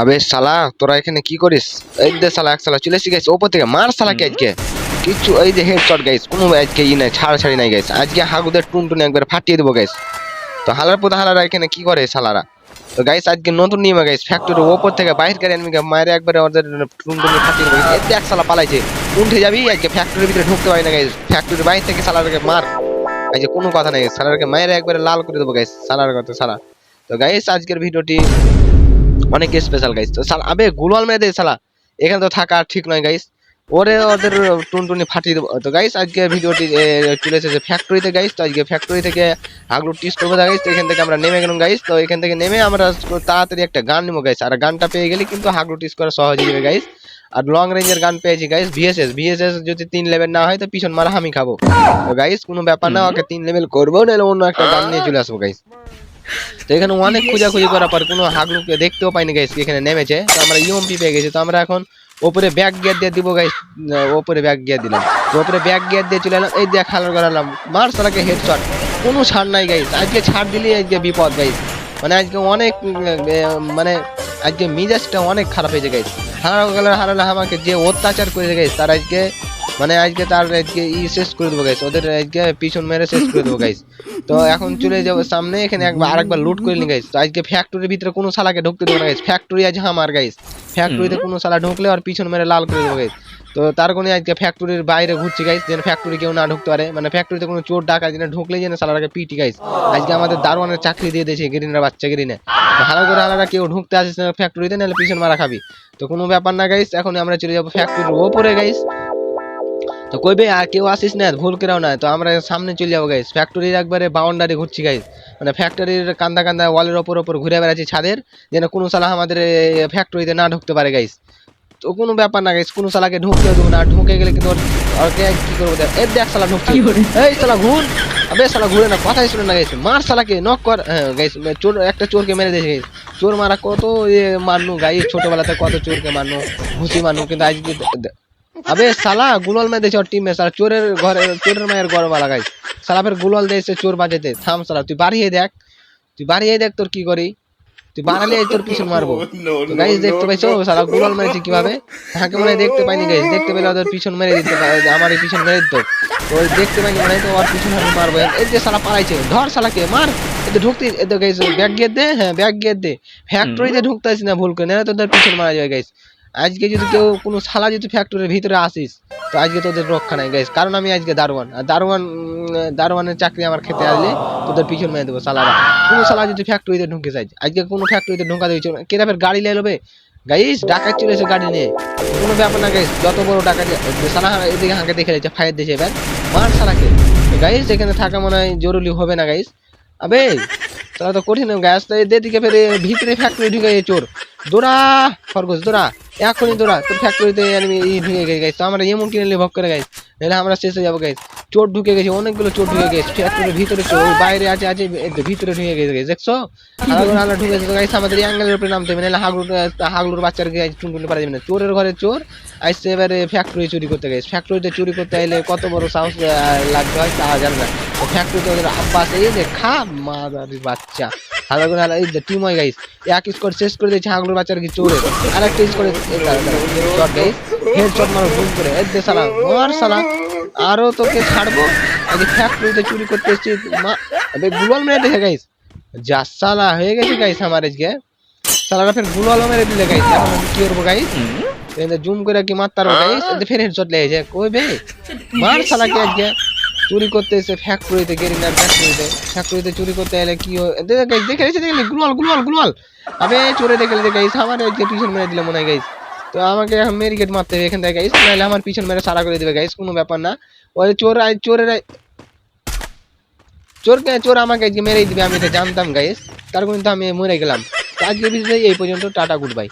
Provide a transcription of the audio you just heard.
আবে শালা, তোরা এখানে কি করিস? এই দে শালা, এক শালা চলে এসে গেছে। ওপর থেকে মার শালাকে আজকে। কিচ্ছু, এই যে হেড শট গাইস কোনো আজকে ই নাই, ছাড় ছাড়ি নাই গাইস আজকে হাগুদের টুনটুনি একবার ফাটিয়ে দেবো গাইস তো হালার পোতা হালারা এখানে কি করে শালারা? তো গাইস আজকে নতুন নিয়ম গাইস ফ্যাক্টরির ওপর থেকে বাইরে করে এনিমিকে মারে একবারে ওদের টুনটুনি ফাটিয়ে দেবো। এই দেখ শালা পালাইছে। উঠে যাবি? আজকে ফ্যাক্টরির ভিতরে ঢুকতে পারি না গাইস ফ্যাক্টরির বাইরে থেকে শালারাকে মার। আজকে কোনো কথা নাই। শালারাকে মায়ের একবারে লাল করে দেবো গাইস শালার কথা, শালা। তো গাইস আজকের ভিডিওটি অনেক স্পেশাল গাইস তো শালা, আবে গুলওয়াল মেরে দে শালা। এখানে তো থাকা ঠিক নয় গাইস ওরে ওদের টুনটুনি ফাটিয়ে দেবো। তো গাইস আজকে ভিডিওটি চলে এসেছে ফ্যাক্টরিতে গাইস তো আজকে ফ্যাক্টরি থেকে হাগলু টিস করব গাইস তো এখান থেকে আমরা নেমে গেলাম গাইস তো এখান থেকে নেমে আমরা তাড়াতাড়ি একটা গান নেব গাইস আর গানটা পেয়ে গেলে কিন্তু হাগলু টিস করা সহজ যাবে গাইস আর লং রেঞ্জের গান পেয়েছি গাইস ভিএসএস ভিএসএস যদি তিন লেভেল না হয় তো পিছন মারা আমি খাব। তো গাইস কোনো ব্যাপার না, ওকে তিন লেভেল করব, নাহলে অন্য একটা গান নিয়ে চলে আসব গাইস তো এখানে অনেক খোঁজাখুঁজি করার পর কোনো হাগলুকে দেখতেও পাইনি গাইস এখানে নেমেছে। তো আমরা ইউএমপি পেয়ে গেছি। তো আমরা এখন ওপরে ব্যাগ গিয়ার দিয়ে দিব গাইস ওপরে ব্যাগ গিয়ার দিলাম। তো ওপরে ব্যাগ গিয়ার দিয়ে চলে এলাম। এই দেখ হালার করালাম মার সালাকে হেডশট কোনো ছাড় নাই গাইস আজকে ছাড় দিলেই আজকে বিপদ গাইস মানে আজকে অনেক মানে আজকে মিজাজটা অনেক খারাপ হয়েছে গাইস গেল হারালে আমাকে যে অত্যাচার করেছে গাইস তার আজকে মানে আজকে তার আজকে ই শেষ করে দেবো গাইস ওদের আজকে পিছন মেরে শেষ করে দেবো গাইস তো এখন চলে যাব সামনে এখানে একবার আরেকবার লুট করে নি গাইস তো আজকে ফ্যাক্টরির ভিতরে কোনো শালাকে ঢুকতে দেবো না গাইস ফ্যাক্টরি আজ আমার গাইস ফ্যাক্টরিতে কোনো শালা ঢুকলে আর পিছন মেরে লাল করে দেবো গাইস তো তার কোনো আজকে ফ্যাক্টরির বাইরে ঘুরছি গাইস যেন ফ্যাক্টরি কেউ না ঢুকতে পারে। মানে ফ্যাক্টরিতে কোনো চোর ডাকা যেন ঢুকলে যেন শালাকে পিটি গাইস আজকে আমাদের দারোয়ানের চাকরি দিয়ে দিয়েছে গ্রিনের বাচ্চা গ্রিনে। ভালো করে হালারা কেউ ঢুকতে আসিস না ফ্যাক্টরিতে নাহলে পিছন মারা খাবি। তো কোনো ব্যাপার না গাইস এখন আমরা চলে যাব ফ্যাক্টরির ওপরে গাইস তো কইবে আর কেউ আসিস না ভুল করেও না। তো আমরা সামনে চলে যাব গাইস ফ্যাক্টরির একবারে বাউন্ডারি ঘুরছি গাইস মানে ফ্যাক্টরির কান্দা কান্দা ওয়ালের ওপর ওপর ঘুরে বেড়াচ্ছি ছাদের যেন কোনো সালা আমাদের ফ্যাক্টরিতে না ঢুকতে পারে গাইস তো কোনো ব্যাপার না গাইস কোনো সালাকে ঢুকতে দেবো না। ঢুকে গেলে কিন্তু ওকে কি করব দেখ। এই দেখ সালা ঢুকছে। এই সালা ঘুর। আবে সালা ঘুরে না কথাই শুনে না গাইস মার সালাকে নক কর। হ্যাঁ গাইস চোর একটা চোরকে মেরে দিয়েছে গাইস চোর মারা কত মারনু গাইস ছোটবেলাতে কত চোরকে মারনু ঘুষি মারনু কিন্তু আজকে আবে সালা গুলাল মে ওর টিমে সালা চোরের ঘরে চোরের মায়ের ঘর বালা গাইস সালা ফের গুলাল দিয়েছে চোর বাজাতে। থাম সালা তুই বাড়িয়ে দেখ। তুই বাড়িয়ে দেখ তোর কি করি। তুই এই তোর পিছন মারবো। গাইস দেখতে পাইছো? সালা গুলাল মেরেছে কীভাবে? তাকে মনে দেখতে পাইনি গাইস দেখতে পেলে ওদের পিছন মেরে দিতে পারে আমার এই পিছন মেরে দিত। তো ওই দেখতে পাইনি মানে তো ওর পিছন আমি মারবো। এই যে সালা পালাইছে ধর সালাকে মার। এতে ঢুকতে এতে গাইস ব্যাগ গিয়ে দে হ্যাঁ ব্যাগ গিয়ে দে। ফ্যাক্টরিতে ঢুকতে আসিস না ভুল করে না তোদের পিছন মারা যাবে গাইস আজকে যদি কেউ কোনো শালা যদি ফ্যাক্টরির ভিতরে আসিস, তো আজকে তোদের রক্ষা নাই গাইস কারণ আমি আজকে দারোয়ান। আর দারোয়ান দারোয়ানের চাকরি আমার খেতে আসলে তোদের পিছন মেরে দেবো, শালারা। কোনো শালা যদি ফ্যাক্টরিতে ঢুকে যায়, আজকে কোনো ফ্যাক্টরিতে ঢোকা দিয়েছে কেরাপের গাড়ি নিয়ে নেবে গাইস ডাকাত চলে এসে গাড়ি নিয়ে। কোনো ব্যাপার না গাইস যত বড় ডাকাত, শালা এদিকে হাঁকে দেখে যাচ্ছে, ফায়ার দিয়েছে এবার। মার শালাকে। গাইস এখানে থাকা মনে হয় জরুরি হবে না গাইস আবে তারা তো কঠিন গ্যাস তো এদের দিকে ফেরে ভিতরে ফ্যাক্টরি ঢুকে চোর। দৌড়া খরগোশ দৌড়া। এখনই দৌড়া। তোর ফ্যাক্টরিতে আমি ই ঢুকে গেছে গাইস তো আমরা এমন কিনে নিলে ভক করে গাইস নাহলে আমরা শেষে যাব গাইস চোর ঢুকে গেছে অনেকগুলো চোর ঢুকে গেছে। ফ্যাক্টরির ভিতরে চোর বাইরে আছে আছে ভিতরে ঢুকে গেছে গাইস দেখছ? হাগলা ঢুকে গেছে গাইস আমাদের অ্যাঙ্গেলের উপরে নামতে হবে নাহলে হাগলুর হাগলুর বাচ্চার গাইস টুনটুনি পারা যাবে না। চোরের ঘরে চোর আসছে এবারে ফ্যাক্টরি চুরি করতে গেছে ফ্যাক্টরিতে চুরি করতে এলে কত বড় সাহস লাগতে হয় তা জানে না। ফ্যাক্টরিতে ওদের আব্বাস এই যে খা মাদারির বাচ্চা। হাগলা করে এই টিম হয় গাইস এক স্কোর শেষ করে দিয়েছে হাগলুর বাচ্চার কি চোরে? আর একটা স্কোরে শট হেড শট মারো বুম করে। এই দে সালা মার সালা আরও তোকে ছাড়বো। আজকে ফ্যাক্টরিতে চুরি করতে এসেছি, মা গুলাল মেরে দেখে গাইস যা সালা হয়ে গেছে গাইস আমার আজকে। সালারা ফের গুলাল মেরে দিলে গাইস এখন আমি কি করব গাইস জুম করে কি মারতে পারব গাইস ফের হেডশট লেগেছে। কই বে? মার সালাকে আজকে। চুরি করতে এসে ফ্যাক্টরিতে গেরিনার ফ্যাক্টরিতে ফ্যাক্টরিতে চুরি করতে এলে কি দেখে দেখে এসে দেখলি গুলাল গুলাল গুলাল আবে, চোরে দেখে দেখে গাইস আমার যে পিছন মেরে দিলে মনে হয় গাইস তো আমাকে এখন মেরিকেট মারতে হবে এখান থেকে গাইস নাহলে আমার পিছন মেরে সারা করে দেবে গাইস কোনো ব্যাপার না। ওই চোর চোরের আই- চোর কে- চোর আমাকে আজকে মেরেই দিবে, আমি এটা জানতাম গাইস তার কিন্তু আমি মরে গেলাম। আজকে বিষয় এই পর্যন্ত, টাটা গুড বাই